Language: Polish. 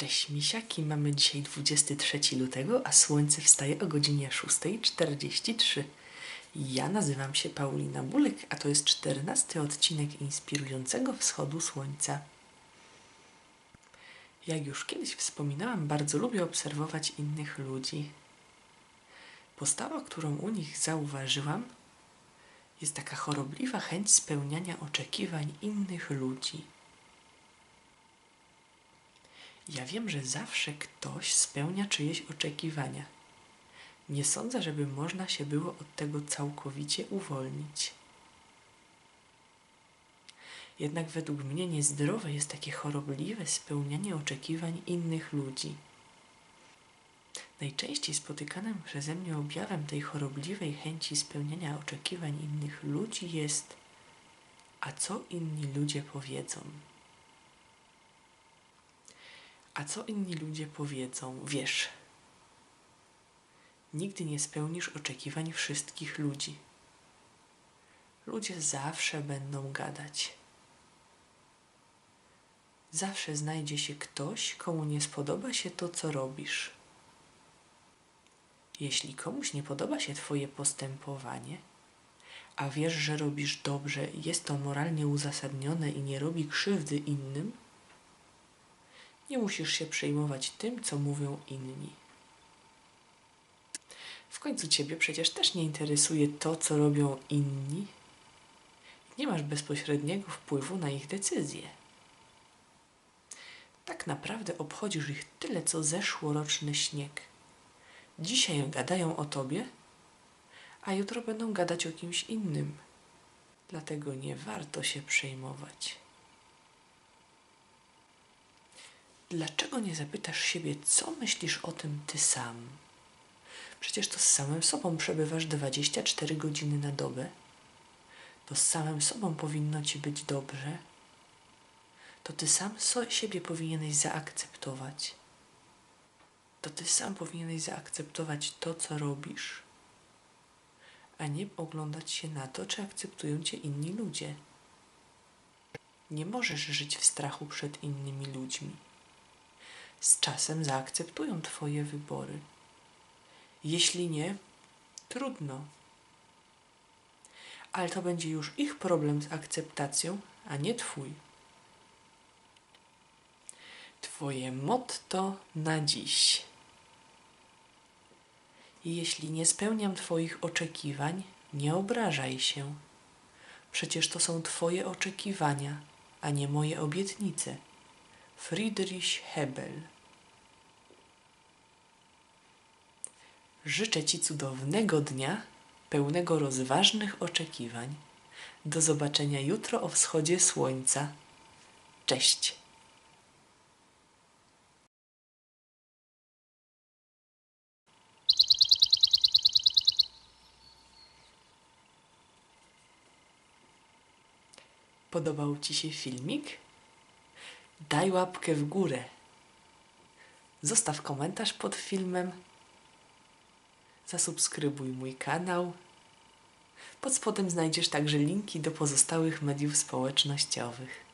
Cześć misiaki, mamy dzisiaj 23 lutego, a słońce wstaje o godzinie 6.43. Ja nazywam się Paulina Bulek, a to jest 14 odcinek inspirującego wschodu słońca. Jak już kiedyś wspominałam, bardzo lubię obserwować innych ludzi. Postawa, którą u nich zauważyłam, jest taka chorobliwa chęć spełniania oczekiwań innych ludzi. Ja wiem, że zawsze ktoś spełnia czyjeś oczekiwania. Nie sądzę, żeby można się było od tego całkowicie uwolnić. Jednak według mnie niezdrowe jest takie chorobliwe spełnianie oczekiwań innych ludzi. Najczęściej spotykanym przeze mnie objawem tej chorobliwej chęci spełniania oczekiwań innych ludzi jest: A co inni ludzie powiedzą? A co inni ludzie powiedzą? Wiesz, nigdy nie spełnisz oczekiwań wszystkich ludzi. Ludzie zawsze będą gadać. Zawsze znajdzie się ktoś, komu nie spodoba się to, co robisz. Jeśli komuś nie podoba się Twoje postępowanie, a wiesz, że robisz dobrze jest to moralnie uzasadnione i nie robi krzywdy innym, nie musisz się przejmować tym, co mówią inni. W końcu ciebie przecież też nie interesuje to, co robią inni. Nie masz bezpośredniego wpływu na ich decyzje. Tak naprawdę obchodzisz ich tyle, co zeszłoroczny śnieg. Dzisiaj gadają o tobie, a jutro będą gadać o kimś innym. Dlatego nie warto się przejmować. Dlaczego nie zapytasz siebie, co myślisz o tym ty sam? Przecież to z samym sobą przebywasz 24 godziny na dobę. To z samym sobą powinno ci być dobrze. To ty sam siebie powinieneś zaakceptować. To ty sam powinieneś zaakceptować to, co robisz, a nie oglądać się na to, czy akceptują cię inni ludzie. Nie możesz żyć w strachu przed innymi ludźmi z czasem zaakceptują Twoje wybory. Jeśli nie, trudno. Ale to będzie już ich problem z akceptacją, a nie Twój. Twoje motto na dziś. Jeśli nie spełniam Twoich oczekiwań, nie obrażaj się. Przecież to są Twoje oczekiwania, a nie moje obietnice. Friedrich Hebel. Życzę Ci cudownego dnia, pełnego rozważnych oczekiwań. Do zobaczenia jutro o wschodzie słońca. Cześć. Podobał Ci się filmik? Daj łapkę w górę. Zostaw komentarz pod filmem. Zasubskrybuj mój kanał. Pod spodem znajdziesz także linki do pozostałych mediów społecznościowych.